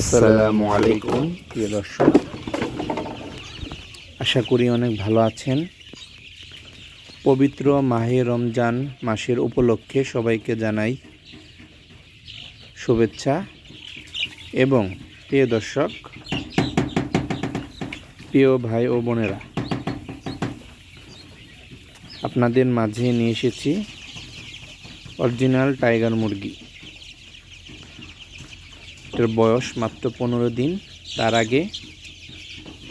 আসসালামু আলাইকুম। প্রিয় দর্শক আশা করি অনেক ভালো আছেন। পবিত্র মাহে রমজান মাসের উপলক্ষে সবাইকে জানাই শুভেচ্ছা এবং প্রিয় দর্শক প্রিয় ভাই ও বোনেরা আপনাদের মাঝে নিয়ে এসেছি অরিজিনাল টাইগার মুরগি। এটার বয়স, মাত্র পনেরো দিন। তার আগে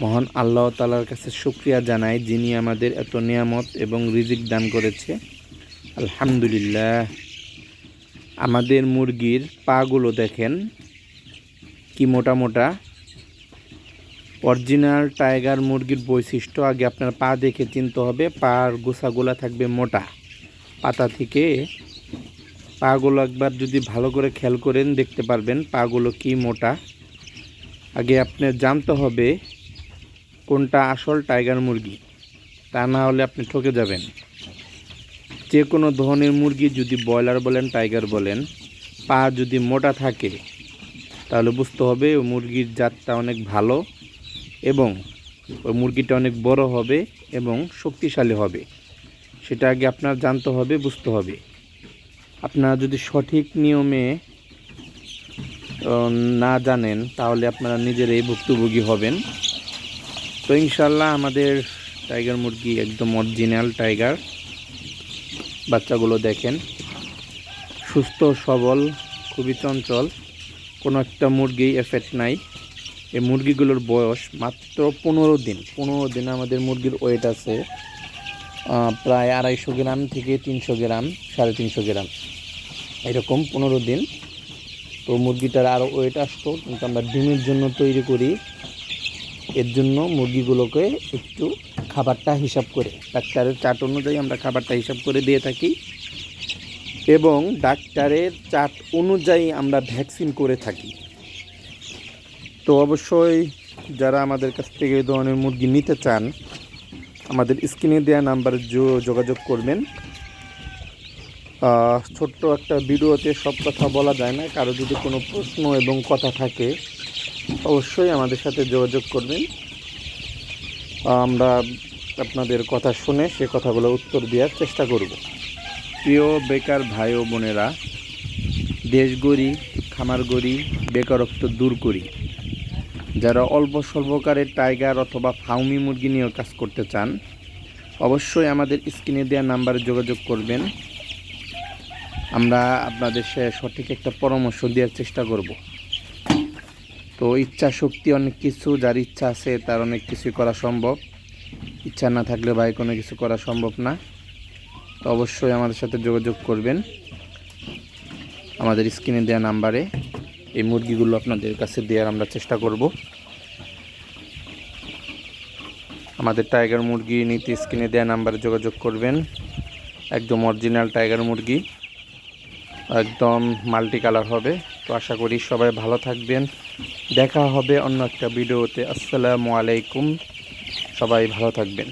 মহান আল্লাহ তালার কাছে শুক্রিয়া জানাই যিনি আমাদের এত নিয়ামত এবং রিজিক দান করেছে। আলহামদুলিল্লাহ। আমাদের মুরগির পাগুলো দেখেন, কি মোটা মোটা। অরিজিনাল টাইগার মুরগির বৈশিষ্ট্য আগে আপনার পা দেখে চিনতে হবে, পার গোসাগুলা থাকবে মোটা। পাতা থেকে পাগুলো একবার যদি ভালো করে খেয়াল করেন, দেখতে পারবেন পাগুলো কি মোটা। আগে আপনার জানতে হবে কোনটা আসল টাইগার মুরগি, তা না হলে আপনি ঠকে যাবেন। যে কোনো ধরনের মুরগি যদি ব্রয়লার বলেন, টাইগার বলেন, পা যদি মোটা থাকে, তাহলে বুঝতে হবে ওই মুরগির জাতটা অনেক ভালো এবং ওই মুরগিটা অনেক বড় হবে এবং শক্তিশালী হবে। সেটা আগে আপনার জানতে হবে, বুঝতে হবে। আপনারা যদি সঠিক নিয়মে না জানেন, তাহলে আপনারা নিজেরাই ভুক্তভোগী হবেন। তো ইনশাল্লাহ আমাদের টাইগার মুরগি একদম অরিজিনাল টাইগার। বাচ্চাগুলো দেখেন, সুস্থ, সবল, খুবই চঞ্চল। কোনো একটা মুরগি এফেক্ট নাই। এই মুরগিগুলোর বয়স মাত্র পনেরো দিন। পনেরো দিন আমাদের মুরগির ওয়েট আছে প্রায় আড়াইশো গ্রাম থেকে তিনশো গ্রাম, সাড়ে তিনশো গ্রাম। এরকম পনেরো দিন। তো মুরগিটার আরও ওয়েট আসতো, কিন্তু আমরা ডিমের জন্য তৈরি করি। এর জন্য মুরগিগুলোকে একটু খাবারটা হিসাব করে, ডাক্তারের চাট অনুযায়ী আমরা খাবারটা হিসাব করে দিয়ে থাকি। এবং ডাক্তারের চাট অনুযায়ী আমরা ভ্যাকসিন করে থাকি। তো অবশ্যই যারা আমাদের কাছ থেকে এই ধরনের মুরগি নিতে চান, আমাদের স্ক্রিনে দেওয়া নাম্বার যোগাযোগ করবেন। ছোট্ট একটা ভিডিওতে সব কথা বলা যায় না। কারও যদি কোনো প্রশ্ন এবং কথা থাকে, অবশ্যই আমাদের সাথে যোগাযোগ করবেন। আমরা আপনাদের কথা শুনে সে কথাগুলো উত্তর দেওয়ার চেষ্টা করব। প্রিয় বেকার ভাই ও বোনেরা দেশ গড়ি খামার গড়ি বেকারত্ব দূর করি। যারা অল্প স্বল্পকারের টাইগার অথবা ফাউমি মুরগি নিয়েও কাজ করতে চান, অবশ্যই আমাদের স্ক্রিনে দেওয়া নাম্বারে যোগাযোগ করবেন। আমরা আপনাদের সঠিক একটা পরামর্শ দেওয়ার চেষ্টা করব। তো ইচ্ছা শক্তি অনেক কিছু, যার ইচ্ছা আছে তার অনেক কিছুই করা সম্ভব। ইচ্ছা না থাকলে ভাই কোনো কিছু করা সম্ভব না। তো অবশ্যই আমাদের সাথে যোগাযোগ করবেন। আমাদের স্ক্রিনে দেওয়া নাম্বারে এই মুরগিগুলো আপনাদের কাছে দেওয়ার আমরা চেষ্টা করব। আমাদের টাইগার মুরগি নিতে স্ক্রিনে দেওয়া নাম্বারে যোগাযোগ করবেন। একদম অরিজিনাল টাইগার মুরগি। একদম মাল্টি কালার হবে। তো আশা করি সবাই ভালো থাকবেন। দেখা হবে অন্য একটা ভিডিওতে। আসসালামু আলাইকুম। সবাই ভালো থাকবেন।